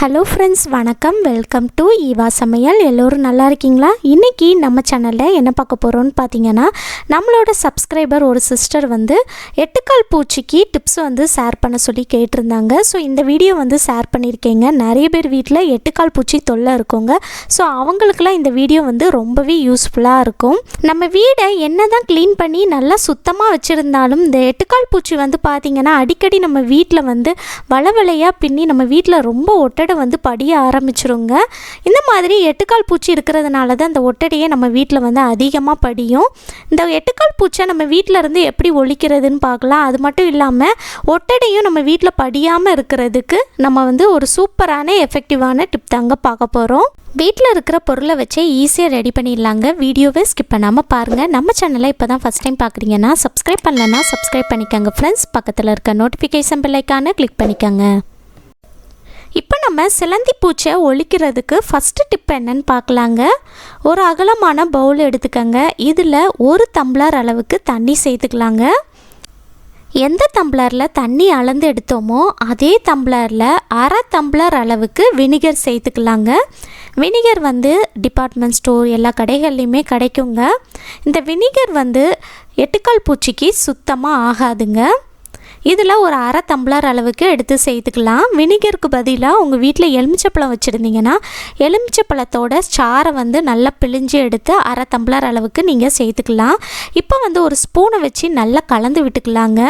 Hello friends வணக்கம். Welcome to Eva சமையல் எல்லோரும் நல்லா இருக்கீங்களா? இன்றைக்கி நம்ம சேனலில் என்ன பார்க்க போகிறோன்னு பார்த்தீங்கன்னா நம்மளோட சப்ஸ்கிரைபர் ஒரு சிஸ்டர் வந்து எட்டுக்கால் பூச்சிக்கு டிப்ஸ் வந்து ஷேர் பண்ண சொல்லி கேட்டிருந்தாங்க. ஸோ இந்த வீடியோ வந்து ஷேர் பண்ணியிருக்கேங்க. நிறைய பேர் வீட்டில் எட்டுக்கால் பூச்சி தொல்லை இருக்கோங்க ஸோ அவங்களுக்குலாம் இந்த வீடியோ வந்து ரொம்பவே யூஸ்ஃபுல்லாக இருக்கும். நம்ம வீடை என்ன தான் க்ளீன் பண்ணி நல்லா சுத்தமாக வச்சுருந்தாலும் இந்த எட்டுக்கால் பூச்சி வந்து பார்த்திங்கன்னா அடிக்கடி நம்ம வீட்டில் வந்து வளவலையாக பின்னி நம்ம வீட்டில் ரொம்ப ஒட்டடை வந்து படிய ஆரம்பிச்சிருங்க. இந்த மாதிரி எட்டுக்கால் பூச்சி இருக்கிறதுனால தான் இந்த ஒட்டடையே நம்ம வீட்டில் வந்து அதிகமாக படியும். இந்த எட்டுக்கால் பூச்சை நம்ம வீட்டில் இருந்து எப்படி ஒழிக்கிறதுன்னு பார்க்கலாம். அது மட்டும் இல்லாமல் ஒட்டடையும் நம்ம வீட்டில் படியாமல் இருக்கிறதுக்கு நம்ம வந்து ஒரு சூப்பரான எஃபெக்டிவான டிப் தாங்க பார்க்க போகிறோம் வீட்டில் இருக்கிற பொருளை வச்சே ஈஸியாக ரெடி பண்ணிடலாங்க. வீடியோவே ஸ்கிப் பண்ணாமல் பாருங்கள் நம்ம சேனலை இப்போ தான் ஃபஸ்ட் டைம் பார்க்குறீங்கன்னா சப்ஸ்கிரைப் பண்ணலன்னா சப்ஸ்கிரைப் பண்ணிக்கோங்க. ஃப்ரெண்ட்ஸ் பக்கத்தில் இருக்க நோட்டிஃபிகேஷன் பில்லைக்கான கிளிக் பண்ணிக்கோங்க. இப்போ நம்ம சிலந்தி பூச்சை ஒழிக்கிறதுக்கு ஃபஸ்ட்டு டிப் என்னன்னு பார்க்கலாங்க. ஒரு அகலமான பவுல் எடுத்துக்கங்க. இதில் ஒரு தம்ளர் அளவுக்கு தண்ணி சேர்த்துக்கலாங்க. எந்த டம்ளரில் தண்ணி அளந்து எடுத்தோமோ அதே டம்ளரில் அரை டம்ளர் அளவுக்கு வினிகர் சேர்த்துக்கலாங்க. வினிகர் வந்து டிபார்ட்மெண்ட் ஸ்டோர் எல்லா கடைகள்லையுமே கிடைக்குங்க. இந்த வினிகர் வந்து எட்டுக்கால் பூச்சிக்கு சுத்தமாக ஆகாதுங்க. இதில் ஒரு அரை டம்ளர் அளவுக்கு எடுத்து சேர்த்துக்கலாம் வினிகருக்கு பதிலாக உங்கள் வீட்டில் எலுமிச்சப்பழம் வச்சுருந்தீங்கன்னா எலுமிச்சப்பழத்தோட சாறை வந்து நல்லா பிழிஞ்சு எடுத்து அரை டம்ளர் அளவுக்கு நீங்கள் சேர்த்துக்கலாம் இப்போ வந்து ஒரு ஸ்பூனை வச்சு நல்லா கலந்து விட்டுக்கலாங்க.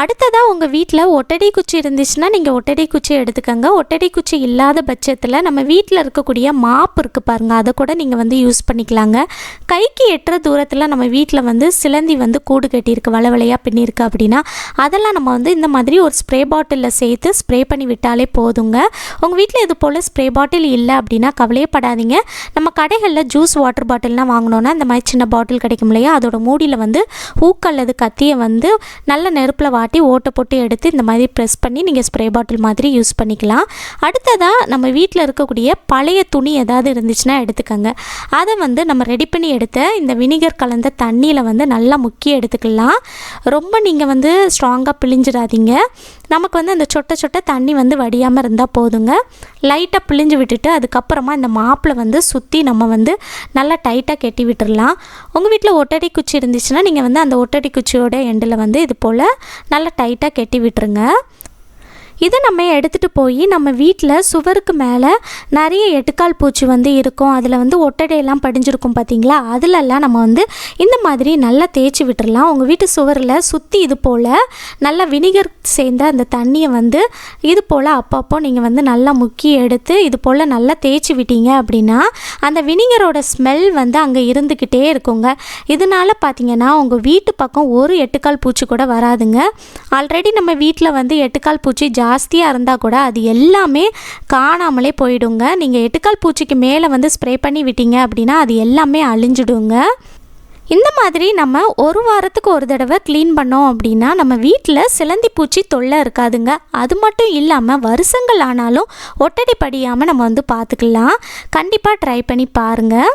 அடுத்ததாக உங்கள் வீட்டில் ஒட்டடை குச்சி இருந்துச்சுன்னா நீங்கள் ஒட்டடை குச்சி எடுத்துக்கோங்க. ஒட்டடை குச்சி இல்லாத பட்சத்தில் நம்ம வீட்டில் இருக்கக்கூடிய மாப்பு இருக்குது பாருங்கள் அதை கூட நீங்கள் வந்து யூஸ் பண்ணிக்கலாங்க. கைக்கு எட்டுற தூரத்தில் நம்ம வீட்டில் வந்து சிலந்தி வந்து கூடு கட்டியிருக்கு வளவலையாக பின்னிருக்கு அப்படின்னா அதெல்லாம் நம்ம வந்து இந்த மாதிரி ஒரு ஸ்ப்ரே பாட்டிலில் சேர்த்து ஸ்ப்ரே பண்ணி விட்டாலே போதுங்க. உங்கள் வீட்டில் இது போல் ஸ்ப்ரே பாட்டில் இல்லை அப்படின்னா கவலையப்படாதீங்க. நம்ம கடைகளில் ஜூஸ் வாட்டர் பாட்டில்லாம் வாங்கினோன்னா இந்த மாதிரி சின்ன பாட்டில் கிடைக்கும் இல்லையா? அதோட மூடியில் வந்து ஊக்கல்லது கத்தியை வந்து நல்ல நெருப்பில் வாட்டி ஓட்டை போட்டு எடுத்து இந்த மாதிரி ப்ரெஸ் பண்ணி நீங்கள் ஸ்ப்ரே பாட்டில் மாதிரி யூஸ் பண்ணிக்கலாம். அடுத்ததாக நம்ம வீட்டில் இருக்கக்கூடிய பழைய துணி ஏதாவது இருந்துச்சுன்னா எடுத்துக்கோங்க. அதை வந்து நம்ம ரெடி பண்ணி எடுத்த இந்த வினிகர் கலந்த தண்ணியில் வந்து நல்லா முக்கிய எடுத்துக்கலாம். ரொம்ப நீங்கள் வந்து ஸ்ட்ராங்காக பிழிஞ்சிடாதீங்க. நமக்கு வந்து அந்த சொட்ட சொட்ட தண்ணி வந்து வடியாமல் இருந்தால் போதுங்க. லைட்டாக பிழிஞ்சு விட்டுட்டு அதுக்கப்புறமா இந்த மாப்பில் வந்து சுற்றி நம்ம வந்து நல்லா டைட்டாக கெட்டி விட்டுடலாம் உங்கள் வீட்டில் ஒட்டடி குச்சி இருந்துச்சுன்னா நீங்கள் வந்து அந்த ஒட்டடி குச்சியோட எண்டில் வந்து இது போல் நல்லா டைட்டாக கெட்டி விட்டுருங்க. இதை நம்ம எடுத்துகிட்டு போய் நம்ம வீட்டில் சுவருக்கு மேலே நிறைய எட்டுக்கால் பூச்சி வந்து இருக்கும். அதில் வந்து ஒட்டடையெல்லாம் படிஞ்சிருக்கும் பார்த்தீங்களா அதிலெல்லாம் நம்ம வந்து இந்த மாதிரி நல்லா தேய்ச்சி விட்டுடலாம் உங்கள் வீட்டு சுவரில் சுற்றி இது போல் நல்லா வினிகர் சேர்ந்த அந்த தண்ணியை வந்து இது போல் அப்பப்போ நீங்கள் வந்து நல்லா முக்கி எடுத்து இது போல் நல்லா தேய்ச்சி விட்டீங்க அப்படின்னா அந்த வினிகரோட ஸ்மெல் வந்து அங்கே இருந்துக்கிட்டே இருக்குங்க. இதனால் பார்த்தீங்கன்னா உங்கள் வீட்டு பக்கம் ஒரு எட்டுக்கால் பூச்சி கூட வராதுங்க. ஆல்ரெடி நம்ம வீட்டில் வந்து எட்டுக்கால் பூச்சி ஜா ஜாஸ்தியாக இருந்தால் கூட அது எல்லாமே காணாமலே போயிடுங்க. நீங்கள் எட்டுக்கால் பூச்சிக்கு மேலே வந்து ஸ்ப்ரே பண்ணி விட்டீங்க அப்படின்னா அது எல்லாமே அழிஞ்சிடுங்க. இந்த மாதிரி நம்ம ஒரு வாரத்துக்கு ஒரு தடவை க்ளீன் பண்ணோம் அப்படின்னா நம்ம வீட்டில் சிலந்தி பூச்சி தொல்லை இருக்காதுங்க. அது மட்டும் இல்லாமல் வருஷங்கள் ஆனாலும் ஒட்டடி படியாமல் நம்ம வந்து பார்த்துக்கலாம். கண்டிப்பாக ட்ரை பண்ணி பாருங்கள்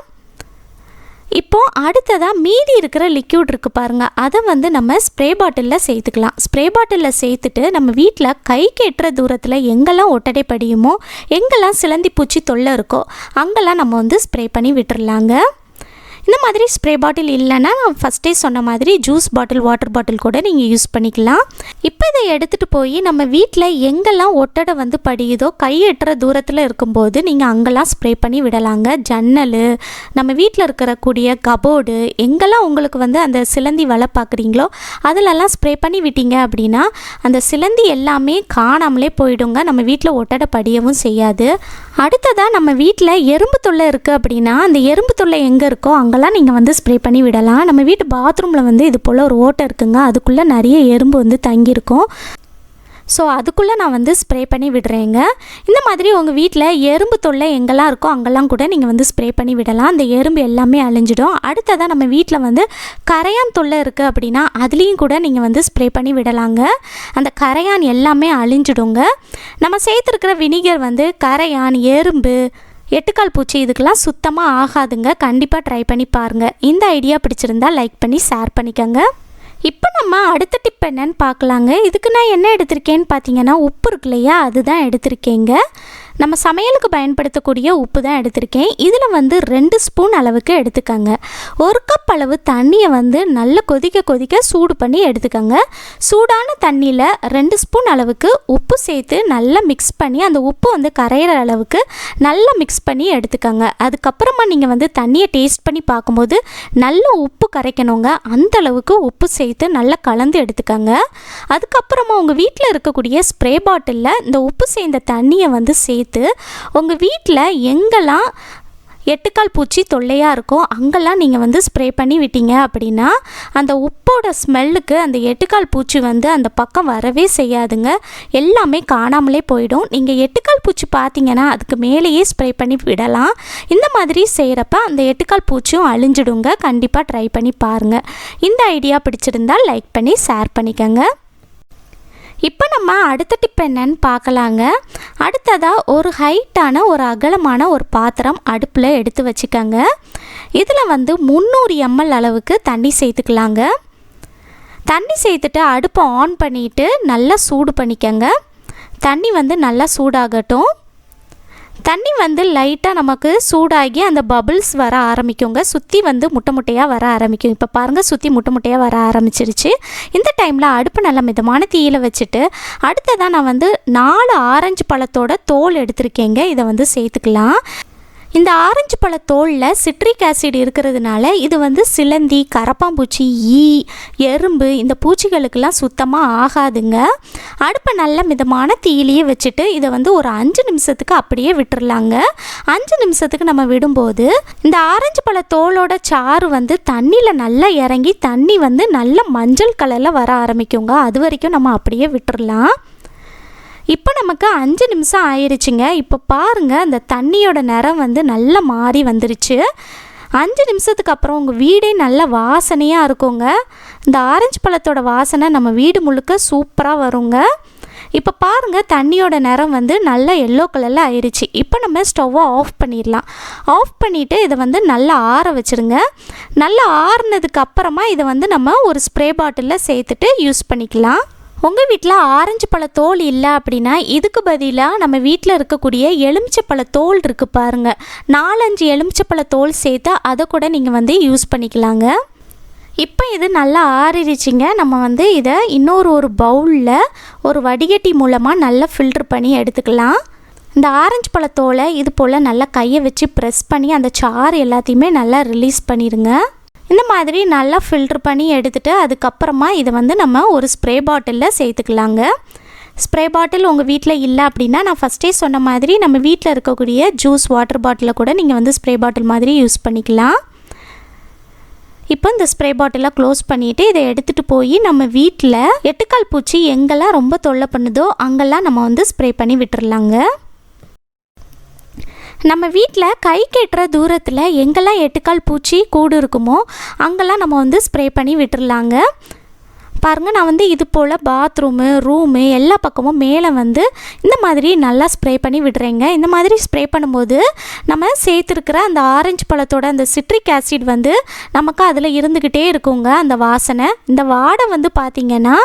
இப்போ அடுத்ததாக மீதி இருக்கிற லிக்யூட் இருக்குது பாருங்கள் அதை வந்து நம்ம ஸ்ப்ரே பாட்டிலில் சேர்த்துக்கலாம். ஸ்ப்ரே பாட்டிலில் சேர்த்துட்டு நம்ம வீட்டில் கைக்கு எட்டுற தூரத்தில் எங்கெல்லாம் ஒட்டடை படியுமோ எங்கெல்லாம் சிலந்தி பூச்சி தொல்லை இருக்கோ அங்கெல்லாம் நம்ம வந்து ஸ்ப்ரே பண்ணி விட்டுறலாங்க. இந்த மாதிரி ஸ்ப்ரே பாட்டில் இல்லைன்னா நான் ஃபஸ்ட்டே சொன்ன மாதிரி ஜூஸ் பாட்டில் வாட்டர் பாட்டில் கூட நீங்கள் யூஸ் பண்ணிக்கலாம். இப்போ இதை எடுத்துகிட்டு போய் நம்ம வீட்டில் எங்கெல்லாம் ஒட்டடை வந்து படியுதோ கை எட்டுற தூரத்தில் இருக்கும்போது நீங்கள் அங்கெல்லாம் ஸ்ப்ரே பண்ணி விடலாங்க. ஜன்னல் நம்ம வீட்டில் இருக்கக்கூடிய கபோர்டு எங்கெல்லாம் உங்களுக்கு வந்து அந்த சிலந்தி வலை பார்க்குறீங்களோ அதிலெல்லாம் ஸ்ப்ரே பண்ணி விட்டீங்க அப்படின்னா அந்த சிலந்தி எல்லாமே காணாமலே போயிடுங்க. நம்ம வீட்டில் ஒட்டடை படியவும் செய்யாது. அடுத்ததாக நம்ம வீட்டில் எறும்பு தொல்லை இருக்குது அப்படின்னா அந்த எறும்பு தொல்லை எங்கே இருக்கோ அங்கெல்லாம் நீங்கள் வந்து ஸ்ப்ரே பண்ணி விடலாம். நம்ம வீட்டு பாத்ரூமில் வந்து இது போல் ஒரு ஓட்டை இருக்குங்க. அதுக்குள்ளே நிறைய எறும்பு வந்து தங்கியிருக்கும். ஸோ அதுக்குள்ளே நான் வந்து ஸ்ப்ரே பண்ணி விடுறேங்க. இந்த மாதிரி உங்கள் வீட்டில் எறும்பு தொல்லை எங்கெல்லாம் இருக்கோ அங்கெல்லாம் கூட நீங்கள் வந்து ஸ்ப்ரே பண்ணி விடலாம். அந்த எறும்பு எல்லாமே அழிஞ்சிடும். அடுத்ததாக நம்ம வீட்டில் வந்து கரையான் தொல்லை இருக்குது அப்படின்னா அதுலேயும் கூட நீங்கள் வந்து ஸ்ப்ரே பண்ணி விடலாங்க. அந்த கரையான் எல்லாமே அழிஞ்சிடுங்க. நம்ம சேர்த்துருக்கிற வினிகர் வந்து கரையான் எறும்பு எட்டுக்கால் பூச்சி இதுக்கெல்லாம் சுத்தமாக ஆகாதுங்க. கண்டிப்பாக ட்ரை பண்ணி பாருங்கள் இந்த ஐடியா பிடிச்சிருந்தா லைக் பண்ணி ஷேர் பண்ணிக்கோங்க. இப்போ நம்ம அடுத்த டிப் என்னன்னு பார்க்கலாங்க. இதுக்கு நான் என்ன எடுத்திருக்கேன்னு பார்த்தீங்கன்னா உப்பு இருக்கு இல்லையா அதுதான் எடுத்திருக்கேங்க. நம்ம சமையலுக்கு பயன்படுத்தக்கூடிய உப்பு தான் எடுத்திருக்கேன். இதில் வந்து ரெண்டு ஸ்பூன் அளவுக்கு எடுத்துக்கங்க. ஒரு கப் அளவு தண்ணியை வந்து நல்லா கொதிக்க கொதிக்க சூடு பண்ணி எடுத்துக்கங்க. சூடான தண்ணியில் ரெண்டு ஸ்பூன் அளவுக்கு உப்பு சேர்த்து நல்லா மிக்ஸ் பண்ணி அந்த உப்பு வந்து கரையிற அளவுக்கு நல்லா மிக்ஸ் பண்ணி எடுத்துக்கங்க. அதுக்கப்புறமா நீங்கள் வந்து தண்ணியை டேஸ்ட் பண்ணி பார்க்கும்போது நல்ல உப்பு கரைக்கணுங்க. அந்த அளவுக்கு உப்பு சேர்த்து நல்லா கலந்து எடுத்துக்கங்க. அதுக்கப்புறமா உங்கள் வீட்டில் இருக்கக்கூடிய ஸ்ப்ரே பாட்டிலில் இந்த உப்பு சேர்ந்த தண்ணியை வந்து சேர்த்து உங்கள் வீட்டில் எங்கெல்லாம் எட்டுக்கால் பூச்சி தொல்லையாக இருக்கோ அங்கெல்லாம் நீங்கள் வந்து ஸ்ப்ரே பண்ணி விட்டீங்க அப்படின்னா அந்த உப்போட ஸ்மெல்லுக்கு அந்த எட்டுக்கால் பூச்சி வந்து அந்த பக்கம் வரவே செய்யாதுங்க. எல்லாமே காணாமலே போயிடும். நீங்கள் எட்டுக்கால் பூச்சி பார்த்தீங்கன்னா அதுக்கு மேலேயே ஸ்ப்ரே பண்ணி விடலாம். இந்த மாதிரி செய்கிறப்ப அந்த எட்டுக்கால் பூச்சியும் அழிஞ்சிடுங்க. கண்டிப்பாக ட்ரை பண்ணி பாருங்கள் இந்த ஐடியா பிடிச்சிருந்தால் லைக் பண்ணி ஷேர் பண்ணிக்கோங்க. இப்போ நம்ம அடுத்த டிப் என்னன்னு பார்க்கலாங்க. அடுத்ததாக ஒரு ஹைட்டான ஒரு அகலமான ஒரு பாத்திரம் அடுப்பில் எடுத்து வச்சுக்கோங்க. இதில் வந்து முந்நூறு எம்எல் அளவுக்கு தண்ணி சேர்த்துக்கலாங்க. தண்ணி சேர்த்துட்டு அடுப்பை ஆன் பண்ணிவிட்டு நல்லா சூடு பண்ணிக்கோங்க. தண்ணி வந்து நல்லா சூடாகட்டும். தண்ணி வந்து லைட்டாக நமக்கு சூடாகி அந்த பபிள்ஸ் வர ஆரம்பிக்குங்க. சுற்றி வந்து முட்டை முட்டையாக வர ஆரம்பிக்கும். இப்போ பாருங்கள் சுற்றி முட்டை முட்டையாக வர ஆரம்பிச்சிருச்சு. இந்த டைமில் அடுப்பு நல்ல மிதமான தீயில் வச்சுட்டு அடுத்ததாக நான் வந்து நாலு ஆரஞ்சு பழத்தோட தோல் எடுத்திருக்கேங்க. இதை வந்து சேர்த்துக்கலாம். இந்த ஆரஞ்சு பழ தோலில் சிட்ரிக் ஆசிட் இருக்கிறதுனால இது வந்து சிலந்தி கரப்பாம்பூச்சி ஈ எறும்பு இந்த பூச்சிகளுக்கெல்லாம் சுத்தமாக ஆகாதுங்க. அடுப்பை நல்ல மிதமான தீயிலேயே வச்சுட்டு இதை வந்து ஒரு அஞ்சு நிமிஷத்துக்கு அப்படியே விட்டுறலாங்க. அஞ்சு நிமிஷத்துக்கு நம்ம விடும்போது இந்த ஆரஞ்சு பழ தோலோட சாறு வந்து தண்ணியில் நல்லா இறங்கி தண்ணி வந்து நல்ல மஞ்சள் கலரில் வர ஆரம்பிக்குங்க. அது வரைக்கும் நம்ம அப்படியே விட்டுறலாம். இப்போ நமக்கு அஞ்சு நிமிஷம் ஆயிடுச்சுங்க இப்போ பாருங்கள் அந்த தண்ணியோட நிறம் வந்து நல்லா மாறி வந்துருச்சு. அஞ்சு நிமிஷத்துக்கு அப்புறம் உங்கள் வீடே நல்ல வாசனையாக இருக்குங்க. இந்த ஆரஞ்சு பழத்தோட வாசனை நம்ம வீடு முழுக்க சூப்பராக வருங்க. இப்போ பாருங்கள் தண்ணியோட நிறம் வந்து நல்லா எல்லோ கலரில் ஆயிடுச்சு இப்போ நம்ம ஸ்டவ்வை ஆஃப் பண்ணிடலாம். ஆஃப் பண்ணிவிட்டு இதை வந்து நல்லா ஆற வச்சுருங்க. நல்லா ஆறுனதுக்கு அப்புறமா இதை வந்து நம்ம ஒரு ஸ்ப்ரே பாட்டிலில் சேர்த்துட்டு யூஸ் பண்ணிக்கலாம். உங்கள் வீட்டில் ஆரஞ்சு பழத்தோல் இல்லை அப்படின்னா இதுக்கு பதிலாக நம்ம வீட்டில் இருக்கக்கூடிய எலுமிச்சப்பழ தோல் இருக்குது பாருங்கள் நாலஞ்சு எலுமிச்சப்பழ தோல் சேர்த்து அதை கூட நீங்கள் வந்து யூஸ் பண்ணிக்கலாங்க. இப்போ இது நல்லா ஆறிடுச்சிங்க. நம்ம வந்து இதை இன்னொரு ஒரு பவுலில் ஒரு வடிகட்டி மூலமாக நல்லா ஃபில்ட்ரு பண்ணி எடுத்துக்கலாம். இந்த ஆரஞ்சு பழத்தோலை இது போல் நல்லா கையை வச்சு ப்ரெஸ் பண்ணி அந்த சாறு எல்லாத்தையுமே நல்லா ரிலீஸ் பண்ணிடுங்க. இந்த மாதிரி நல்லா ஃபில்ட்ரு பண்ணி எடுத்துகிட்டு அதுக்கப்புறமா இதை வந்து நம்ம ஒரு ஸ்ப்ரே பாட்டிலில் சேர்த்துக்கலாங்க. ஸ்ப்ரே பாட்டில் உங்கள் வீட்டில் இல்லை அப்படின்னா நான் ஃபஸ்ட்டே சொன்ன மாதிரி நம்ம வீட்டில் இருக்கக்கூடிய ஜூஸ் வாட்டர் பாட்டிலை கூட நீங்கள் வந்து ஸ்ப்ரே பாட்டில் மாதிரி யூஸ் பண்ணிக்கலாம். இப்போ இந்த ஸ்ப்ரே பாட்டிலை க்ளோஸ் பண்ணிவிட்டு இதை எடுத்துகிட்டு போய் நம்ம வீட்டில் எட்டுக்கால் பூச்சி எங்கெல்லாம் ரொம்ப தொல்லை பண்ணுதோ அங்கெல்லாம் நம்ம வந்து ஸ்ப்ரே பண்ணி விட்டுறலாங்க. நம்ம வீட்டில் கை கெட்டுற தூரத்தில் எங்கெல்லாம் எட்டுக்கால் பூச்சி கூடு இருக்குமோ அங்கெல்லாம் நம்ம வந்து ஸ்ப்ரே பண்ணி விட்டுறலாங்க. பாருங்கள் நான் வந்து இது போல் பாத்ரூமு ரூமு எல்லா பக்கமும் மேலே வந்து இந்த மாதிரி நல்லா ஸ்ப்ரே பண்ணி விடுறேங்க. இந்த மாதிரி ஸ்ப்ரே பண்ணும்போது நம்ம சேர்த்துருக்கிற அந்த ஆரஞ்சு பழத்தோட அந்த சிட்ரிக் ஆசிட் வந்து நமக்கு அதில் இருந்துக்கிட்டே இருக்குங்க அந்த வாசனை. இந்த வாடை வந்து பார்த்திங்கன்னா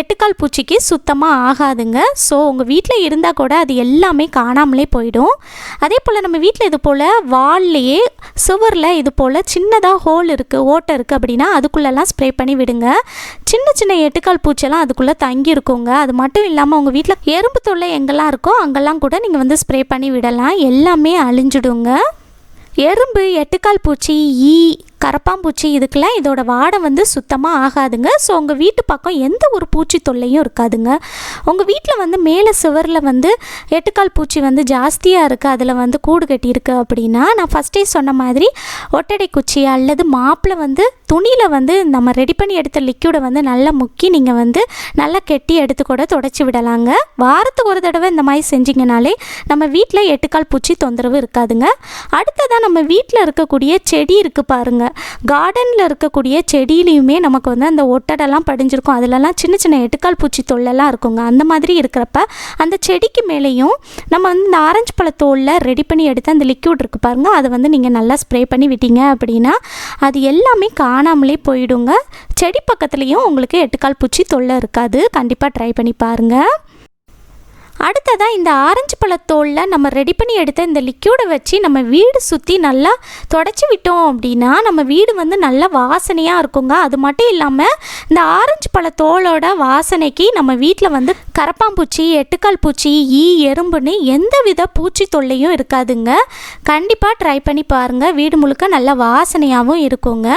எட்டுக்கால் பூச்சிக்கு சுத்தமாக ஆகாதுங்க. ஸோ உங்கள் வீட்டில் இருந்தால் கூட அது எல்லாமே காணாமலே போயிடும். அதே போல் நம்ம வீட்டில் இது போல் வால்லையே சுவரில் இது போல் சின்னதாக ஹோல் இருக்குது ஓட்டை இருக்குது அப்படின்னா அதுக்குள்ளெல்லாம் ஸ்ப்ரே பண்ணி விடுங்க. சின்ன சின்ன எட்டுக்கால் பூச்செல்லாம் அதுக்குள்ளே தங்கி இருக்குங்க அது மட்டும் இல்லாமல் உங்கள் வீட்டில் எறும்பு தொல்லை எங்கெல்லாம் இருக்கோ அங்கெல்லாம் கூட நீங்கள் வந்து ஸ்ப்ரே பண்ணி விடலாம். எல்லாமே அழிஞ்சிடுங்க. எறும்பு எட்டுக்கால் பூச்சி ஈ கரப்பாம்பூச்சி இதுக்கெல்லாம் இதோட வாடை வந்து சுத்தமாக ஆகாதுங்க. ஸோ உங்கள் வீட்டு பக்கம் எந்த ஒரு பூச்சி தொல்லையும் இருக்காதுங்க. உங்கள் வீட்டில் வந்து மேலே சுவரில் வந்து எட்டுக்கால் பூச்சி வந்து ஜாஸ்தியாக இருக்குது அதில் வந்து கூடு கட்டியிருக்கு அப்படின்னா நான் ஃபஸ்ட்டே சொன்ன மாதிரி ஒட்டடை குச்சி அல்லது மாப்பில் வந்து துணியில் வந்து நம்ம ரெடி பண்ணி எடுத்த லிக்யூடை வந்து நல்லா முக்கி நீங்கள் வந்து நல்லா கெட்டி எடுத்து கூட தொடச்சி விடலாங்க. வாரத்துக்கு ஒரு தடவை இந்த மாதிரி செஞ்சிங்கனாலே நம்ம வீட்டில் எட்டுக்கால் பூச்சி தொந்தரவு இருக்காதுங்க. அடுத்ததாக நம்ம வீட்டில் இருக்கக்கூடிய செடி இருக்குது பாருங்கள் கார்டனில் இருக்கக்கூடிய செடியிலையுமே நமக்கு வந்து அந்த ஒட்டடெல்லாம் படிஞ்சிருக்கும். அதிலலாம் சின்ன சின்ன எட்டுக்கால் பூச்சி தொல்லெல்லாம் இருக்குங்க. அந்த மாதிரி இருக்கிறப்ப அந்த செடிக்கு மேலேயும் நம்ம வந்து இந்த ஆரஞ்சு பழத்தோலில் ரெடி பண்ணி எடுத்து அந்த லிக்யூட் இருக்குது பாருங்கள் அதை வந்து நீங்கள் நல்லா ஸ்ப்ரே பண்ணி விட்டீங்க அப்படின்னா அது எல்லாமே காணாமலே போயிடுங்க. செடி பக்கத்துலேயும் உங்களுக்கு எட்டுக்கால் பூச்சி தொல்லை இருக்காது. கண்டிப்பாக ட்ரை பண்ணி பாருங்கள் அடுத்ததாக இந்த ஆரஞ்சு பழத்தோலில் நம்ம ரெடி பண்ணி எடுத்த இந்த லிக்யூடை வச்சு நம்ம வீடு சுற்றி நல்லா தொடச்சி விட்டோம் அப்படின்னா நம்ம வீடு வந்து நல்லா வாசனையாக இருக்குங்க. அது மட்டும் இல்லாமல் இந்த ஆரஞ்சு பழத்தோலோட வாசனைக்கு நம்ம வீட்டில் வந்து கரப்பாம்பூச்சி எட்டுக்கால் பூச்சி ஈ எறும்புன்னு எந்த வித பூச்சி தொல்லையும் இருக்காதுங்க. கண்டிப்பாக ட்ரை பண்ணி பாருங்கள் வீடு முழுக்க நல்லா வாசனையாகவும் இருக்குங்க.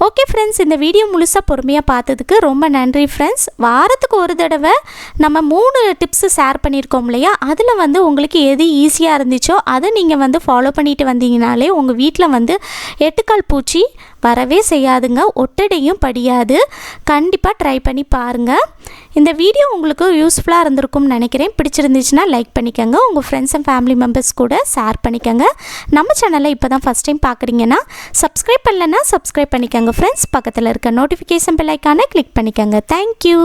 ஓகே ஃப்ரெண்ட்ஸ் இந்த வீடியோ முழுசாக பொறுமையாக பார்த்ததுக்கு ரொம்ப நன்றி ஃப்ரெண்ட்ஸ் வாரத்துக்கு ஒரு தடவை நம்ம மூணு டிப்ஸு ஷேர் பண்ணியிருக்கோம் இல்லையா? அதில் வந்து உங்களுக்கு எது ஈஸியாக இருந்துச்சோ அதை நீங்கள் வந்து ஃபாலோ பண்ணிட்டு வந்தீங்கனாலே உங்கள் வீட்டில் வந்து எட்டுக்கால் பூச்சி வரவே செய்யாதுங்க. ஒட்டடையும் படியாது. கண்டிப்பாக ட்ரை பண்ணி பாருங்கள் இந்த வீடியோ உங்களுக்கு யூஸ்ஃபுல்லாக இருந்திருக்கும்னு நினைக்கிறேன். பிடிச்சிருந்துச்சுன்னா லைக் பண்ணிக்கோங்க. உங்கள் ஃப்ரெண்ட்ஸ் அண்ட் ஃபேமிலி மெம்பர்ஸ் கூட ஷேர் பண்ணிக்கோங்க. நம்ம சேனலை இப்போ தான் ஃபஸ்ட் டைம் பார்க்குறீங்கன்னா சப்ஸ்கிரைப் பண்ணலன்னா சப்ஸ்கிரைப் பண்ணிக்கோங்க. ஃப்ரெண்ட்ஸ் பக்கத்தில் இருக்க நோட்டிஃபிகேஷன் பெல் ஐக்கானை கிளிக் பண்ணிக்கோங்க. Thank you